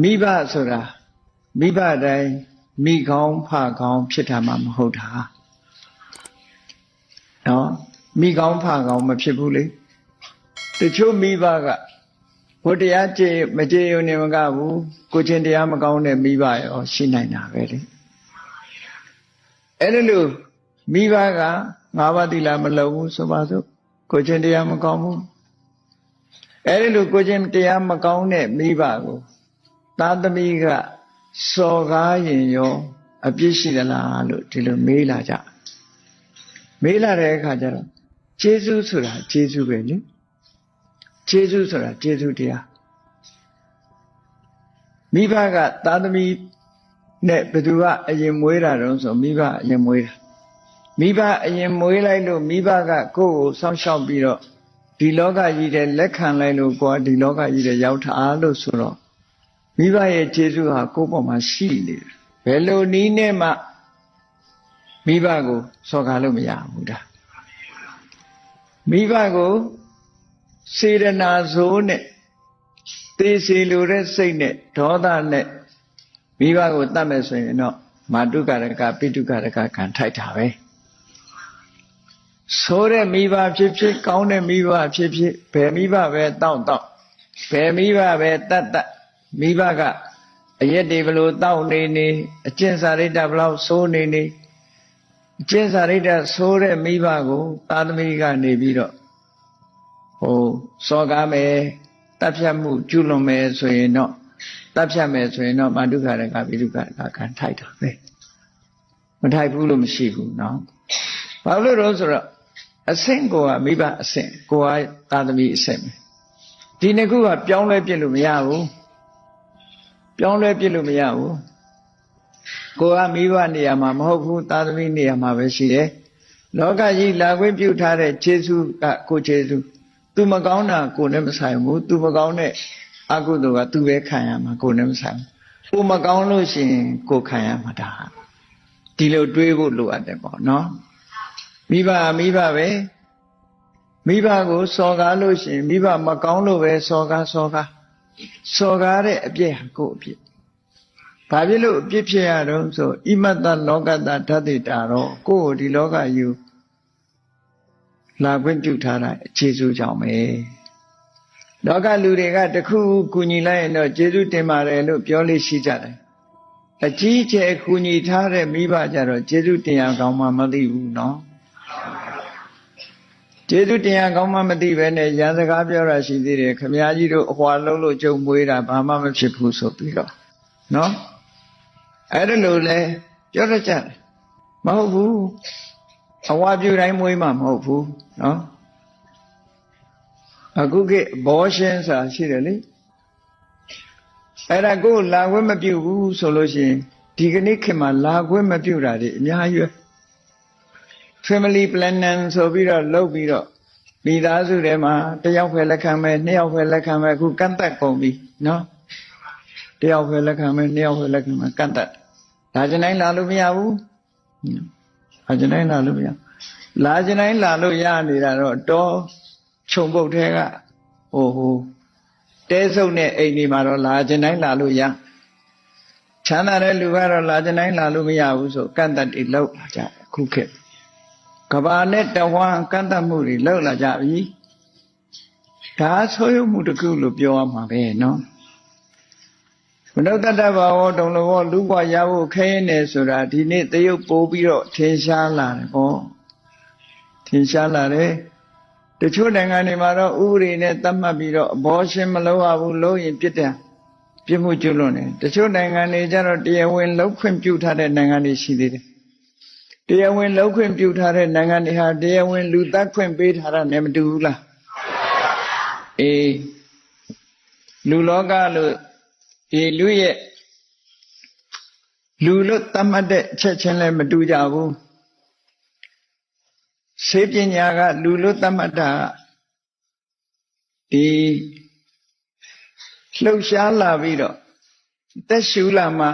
မိဘဆိုတာမိဘတိုင်းမိကောင်းဖကောင်းဖြစ်တာမှမဟုတ်တာနော်မိကောင်းဖကောင်းမဖြစ်ဘူးလေတချို့မိဘကဘုတရားကြည်မကြည်ုံနေမကဘူးကိုချင်းတရားမကောင်းတဲ့မိဘရောရှိနိုင်တာပဲလေအဲ့ဒါလို့မိဘကငါးပါးသီလမလုံဘူးဆိုပါစို့ကိုချင်းတရားမကောင်းဘူးအဲ့ဒီလိုကိုချင်းတရားမကောင်းတဲ့မိဘကို သားသမီးကစော်ကားရင်ရောအပြစ်ရှိသလားလို့ဒီလိုမေးလာကြမေးလာတဲ့အခါကျတော့ကျေးဇူးဆိုတာကျေးဇူးပဲလေကျေးဇူးဆိုတာကျေးဇူးတရားမိဘကသားသမီးနဲ့ဘယ်သူကအရင်မွေးတာတုံးဆိုမိဘအရင်မွေးတာမိဘအရင်မွေးလိုက်လို့မိဘကကိုယ့်ကိုစောင့်ရှောက်ပြီးတော့ဒီလောကကြီးတဲ့လက်ခံလိုက်လို့ကိုယ်ကဒီလောကကြီးတဲ့ရောက်တာလို့ဆိုတော့ မိဘရဲ့ကျေးဇူးဟာကိုယ့်ပေါ်မှာရှိနေတယ်ဘယ်လိုနည်းနဲ့မှမိဘကိုစော်ကားလို့မရဘူးဒါမိဘကိုစေရနာဇိုးနဲ့သေစီလိုတဲ့စိတ်နဲ့ဒေါသနဲ့မိဘကိုတတ်မယ်ဆိုရင်တော့မာတုကရကပိတုကရကခံထိုက်တာပဲဆိုးတဲ့မိဘဖြစ်ဖြစ်ကောင်းတဲ့မိဘဖြစ်ဖြစ်ဘယ်မိဘပဲတောင့်တောင့်ဘယ်မိဘပဲတတ်တတ် မိဘကအရက်တွေဘလို့တောင့်နေနေအကျင့်စာရိတ္တဘလို့ဆိုးနေနေအကျင့်စာရိတ္တဆိုးတဲ့မိဘကိုသာသမီကနေပြီးတော့ဟိုစော်ကားမယ်တပ်ဖြတ်မှုကျุလွန်မယ်ဆိုရင်တော့တပ်ဖြတ်မယ်ဆိုရင်တော့မာတုခရကပိတုခရကခံထိုက်တာပဲမထိုက်ဘူးလို့မရှိဘူးเนาะဘာလို့လဲဆိုတော့အဆင့်ကိုကမိဘအဆင့်ကိုကသာသမီအဆင့်ပဲဒီနှစ်ခုကပြောင်းလဲပြစ်လို့မရဘူး ပြောင်းလဲပြစ်လို့မရဘူးကိုကမိဘနေရာမှာမဟုတ်ဘူးသာသမီနေရာမှာပဲရှိတယ်လောကကြီးလာခွင့်ပြုထားတဲ့ခြေဆုကကိုခြေဆုသူမကောင်းတာကိုနဲ့မဆိုင်ဘူးသူမကောင်းတဲ့အကုသိုလ်ကသူပဲခံရမှာကိုနဲ့မဆိုင်ဘူးကိုမကောင်းလို့ရှိရင်ကိုခံရမှာဒါဒီလိုတွေးဖို့လိုအပ်တယ်ပေါ့နော်မိဘမိဘပဲမိဘကိုစော်ကားလို့ရှိရင်မိဘမကောင်းလို့ပဲစော်ကားစော်ကား စော်ကားတဲ့အပြစ်ဟာကိုယ့်အပြစ်ဘာဖြစ်လို့အပြစ်ဖြစ်ရတော့ဆိုဣမတ္တလောကတ္တဓာတိတာတော့ကိုယ့်ကိုဒီလောကယူလာခွင့်ပြုထားတာအခြေစုကြောင့်ပဲလောကလူတွေကတခုကူညီလိုက်ရင်တော့ကျေးဇူးတင်ပါတယ်လို့ပြောလို့ရှိကြတယ်အကြီးအကျယ်ကူညီထားတဲ့မိဘကြတော့ကျေးဇူးတင်ရကောင်းမှမသိဘူးเนาะ ကျေးဇူးတရားကောင်းမှမသိပဲနဲ့ရန်စကားပြောတာရှိသေးတယ်ခမည်းကြီးတို့အဟွာလုံးလို့ကြုံမွေးတာဘာမှမဖြစ်ဘူးဆိုပြီးတော့နော်အဲ့ဒါလို့လဲပြောရကြတယ်မဟုတ်ဘူးအဝါပြူတိုင်းမွေးမှာမဟုတ်ဘူးနော်အခုကဘောရှင်းစာရှိတယ်လေအဲ့ဒါကိုလာခွင့်မပြုဘူးဆိုလို့ရှိရင်ဒီကနေ့ခင်မှာလာခွင့်မပြုတာတွေအများကြီး family planning ဆိုပြီးတော့လုပ်ပြီးတော့မိသားစုထဲမှာတယောက်ပဲလက်ခံမယ်နှစ်ယောက်ပဲလက်ခံမယ်အခုကန့်သက်ကုန်ပြီနော်တယောက်ပဲလက်ခံမယ်နှစ်ယောက်ပဲလက်ခံမယ်ကန့်သက်ဒါကြတိုင်းလာလို့မရဘူးဒါကြတိုင်းလာလို့မရလာကြတိုင်းလာလို့ရနေတာတော့တော့ခြုံပုတ်ထဲကဟိုဟိုတဲဆုပ်နဲ့အိမ်ဒီမှာတော့လာကြတိုင်းလာလို့ရချမ်းသာတဲ့လူကတော့လာကြတိုင်းလာလို့မရဘူးဆိုကန့်သက်တွေလောက်လာကြတယ်အခုခေတ် ကဘာနဲ့တဝမ်းကန့်တတ်မှုတွေလောက်လာကြပြီဒါဆိုးရုံမှုတစ်ခုလို့ပြောရမှာပဲနော်မနုဿတ္တဘာဝတုံလဘောလူ့ဘဝရဖို့ခဲရင်နေဆိုတာဒီနေ့တရုပ်ပိုးပြီးတော့ထင်ရှားလာတယ်ဟောထင်ရှားလာတယ်တချို့နိုင်ငံတွေမှာတော့ဥပဒေနဲ့သတ်မှတ်ပြီးတော့အဘောရှင်မလုပ်ရဘူးလို့ရင်ပြစ်တယ်ပြစ်မှုကျွလွန်တယ်တချို့နိုင်ငံတွေကျတော့တရားဝင်လောက်ခွင့်ပြုထားတဲ့နိုင်ငံတွေရှိသေးတယ် တရားဝင်လောက်ခွင့်ပြုထားတဲ့နိုင်ငံတွေဟာတရားဝင်လူသတ်ခွင့်ပေးထားတာနဲ့မတူဘူးလားအေးလူလောကလို့ဒီလူရဲ့လူလို့သတ်မှတ်တဲ့အချက်ချင်းလည်းမတူကြဘူးစေပညာကလူလို့သတ်မှတ်တာဒီလှုပ်ရှားလာပြီးတော့တက်ရှူလာမှ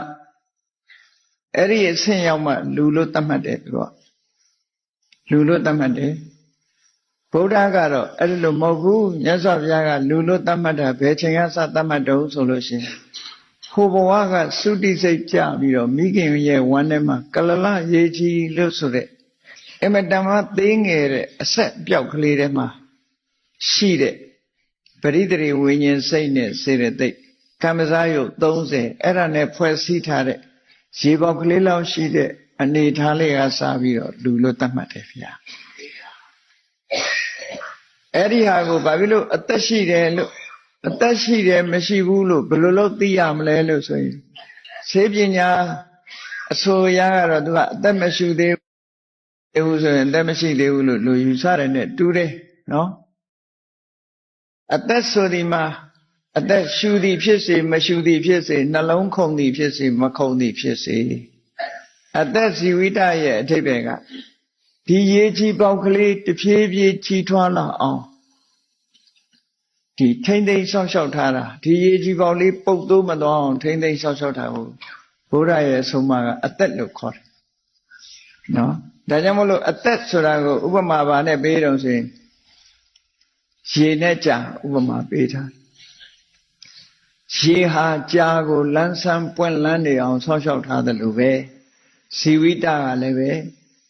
အဲ့ဒီအဆင့်ရောက်မှလူလို့သတ်မှတ်တယ်သူကလူလို့သတ်မှတ်တယ်ဗုဒ္ဓကတော့အဲ့လိုမဟုတ်ဘူးမြတ်စွာဘုရားကလူလို့သတ်မှတ်တာဘယ်ချိန်ကစသတ်မှတ်တော့ဆိုလို့ရှိရင်ဟဖိုးဘဝကသုတိစိတ်ကြပြီးတော့မိခင်ရဲ့ဝမ်းထဲမှာကလလရေကြီးလို့ဆိုတဲ့အမတမသေးငယ်တဲ့အဆက်ပြောက်ကလေးထဲမှာရှိတဲ့ပရိသေဝိညာဉ်စိတ်နဲ့စေရသိက်ကမ္မဇာယုတ်30အဲ့ဒါနဲ့ဖွဲ့စည်းထားတဲ့ ရေပေါက်ကလေးလောက်ရှိတဲ့အနေထားလေးကစပြီးတော့လူလို့သတ်မှတ်တယ်ဗျာအဲ့ဒီဟာကိုဘာဖြစ်လို့အသက်ရှိတယ်လို့အသက်ရှိတယ်မရှိဘူးလို့ဘယ်လိုလုပ်သိရမလဲလို့ဆိုရင်ဆေးပညာအဆိုအရကတော့သူကအသက်မရှိသေးဘူးဆိုရင်အသက်မရှိသေးဘူးလို့လူယူဆတယ်နဲ့တူတယ်နော်အသက်ဆိုဒီမှာ အသက်ရှူသည်ဖြစ်စေမရှူသည်ဖြစ်စေနှလုံးခုန်သည်ဖြစ်စေမခုန်သည်ဖြစ်စေအသက်ဇီဝိတရဲ့အထိပ္ပယ်ကဒီရေကြီးပေါက်ကလေးတဖြည်းဖြည်းကြီးထွားလာအောင်ဒီထိမ့်သိမ့်ဆောက်ရှောက်ထားတာဒီရေကြီးပေါက်လေးပုတ်သိုးမသွားအောင်ထိမ့်သိမ့်ဆောက်ရှောက်ထားဖို့ဘုရားရဲ့အဆုံးအမကအသက်လို့ခေါ်တယ်နော်ဒါကြောင့်မလို့အသက်ဆိုတာကိုဥပမာပါနဲ့ပေးတော့ဆိုရင်ရေနဲ့ကြာဥပမာပေးထား ရေဟာကြာကိုလန်းဆန်းပွင့်လန်းနေအောင်ဆောက်ရှောက်ထားတယ်လို့ပဲဇီဝိတကလည်းပဲ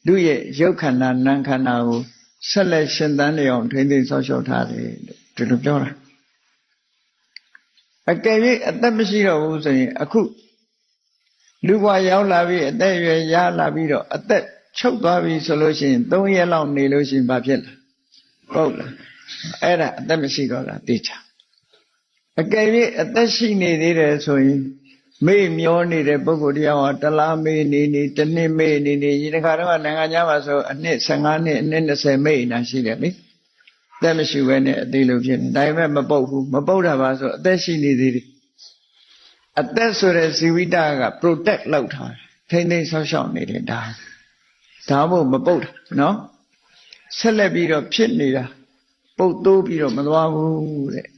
လူရဲ့ရုပ်ခန္ဓာနာမ်ခန္ဓာကိုဆက်လက်ရှင်သန်နေအောင်ထိမ့်သိမ့်ဆောက်ရှောက်ထားတယ်လို့ဒီလိုပြောတာအကယ်၍အသက်မရှိတော့ဘူးဆိုရင်အခုလူဘဝရောက်လာပြီးအသက်အရွယ်ရလာပြီးတော့အသက်ချုပ်သွားပြီဆိုလို့ရှိရင်၃ရက်လောက်နေလို့ရှိရင်ဘာဖြစ်လဲဟုတ်လားအဲ့ဒါအသက်မရှိတော့တာသိချာ အကယ်၍အသက်ရှိနေသေးတယ်ဆိုရင်မေ့မျောနေတဲ့ပုဂ္ဂိုလ်တရားဟာတလားမေ့နေနေတစ်နှစ်မေ့နေနေဒီတစ်ခါတော့နိုင်ငံခြားမှာဆိုအနှစ်15နှစ်အနှစ်20မေ့နေတာရှိတယ်လေအသက်မရှိဘဲနဲ့အသေးလို့ဖြစ်နေဒါပေမဲ့မပုတ်ဘူးမပုတ်တာပါဆိုအသက်ရှိနေသေးတယ်အသက်ဆိုတဲ့ဇီဝိတက protect လုပ်ထားတယ်ထိမ့်သိမ်းဆောက်ရှောက်နေတယ်ဒါဒါမို့မပုတ်တာနော်ဆက်လက်ပြီးတော့ဖြစ်နေတာပုတ်တိုးပြီးတော့မသွားဘူးတဲ့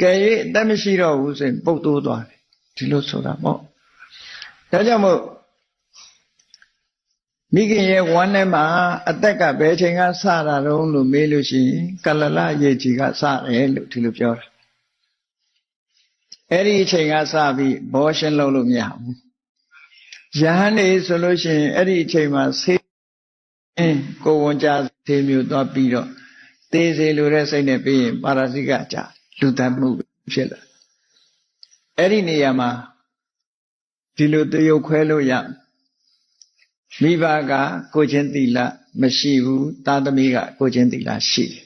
ကဲ၍အသက်မရှိတော့ဘူးဆိုရင်ပုတ်တိုးသွားတယ်ဒီလိုဆိုတာပေါ့ဒါကြောင့်မို့မိခင်ရဲ့ဝမ်းထဲမှာအသက်ကဘယ်ချိန်ကစတာတုံးလို့မေးလို့ရှိရင်ကလလရေကြီးကစတယ်လို့ဒီလိုပြောတာအဲ့ဒီအချိန်ကစပြီးဘောရှင်းလုပ်လို့မရဘူးယဟန်နေဆိုလို့ရှိရင်အဲ့ဒီအချိန်မှာဆေးကိုဝန်ကြဆေးမျိုးသွားပြီးတော့သေးစေလိုတဲ့စိတ်နဲ့ပြီးရင်ပါရစိကကြ လူတတ်မှုဖြစ်လာအဲ့ဒီနေရာမှာဒီလိုတရုပ်ခွဲလို့ရမိဘကကိုချင်းသီလမရှိဘူးသားသမီးကကိုချင်းသီလရှိတယ်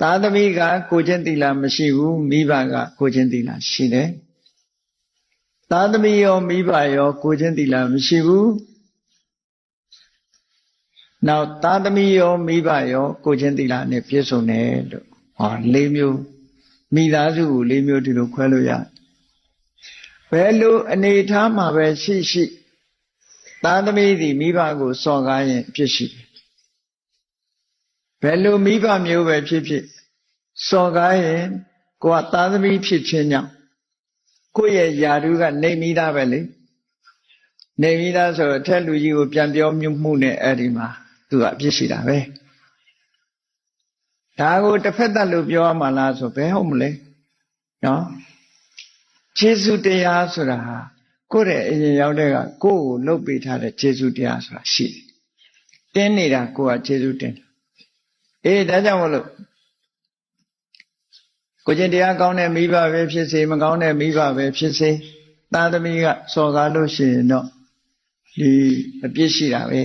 သားသမီးကကိုချင်းသီလမရှိဘူးမိဘကကိုချင်းသီလရှိတယ်သားသမီးရောမိဘရောကိုချင်းသီလမရှိဘူးနောက်သားသမီးရောမိဘရောကိုချင်းသီလနဲ့ပြည့်စုံတယ်လို့ဟော၄မျိုး မိသားစုကို၄မျိုးဒီလိုခွဲလို့ရတယ်ဘယ်လိုအနေထားမှာပဲရှိရှိသားသမီးသည်မိဘကိုစော်ကားရင်ဖြစ်ရှိဘယ်လိုမိဘမျိုးပဲဖြစ်ဖြစ်စော်ကားရင်ကိုကသားသမီးဖြစ်ခြင်းကြောင့်ကိုယ့်ရဲ့ယာဓုကနေမိသားပဲလေနေမိသားဆိုတော့ထက်လူကြီးကိုပြန်ပြောမြမှုနဲ့အဲ့ဒီမှာသူကအပြစ်ရှိတာပဲ ဒါကိုတစ်ဖက်သက်လို့ပြောရမှာလားဆိုဘယ်ဟုတ်မလဲနော်ခြေဆုတရားဆိုတာဟာကိုယ့်ရဲ့အရင်ရောက်တဲ့ကကိုယ့်ကိုလှုပ်ပေးထားတဲ့ခြေဆုတရားဆိုတာရှိတယ်။တင်းနေတာကိုယ်ကခြေဆုတင်းတယ်။အေးဒါကြောင့်မလို့ကိုကျင်တရားကောင်းတဲ့မိဘပဲဖြစ်စေမကောင်းတဲ့မိဘပဲဖြစ်စေသားသမီးကစော်ကားလို့ရှိရင်တော့ဒီအပြစ်ရှိတာပဲ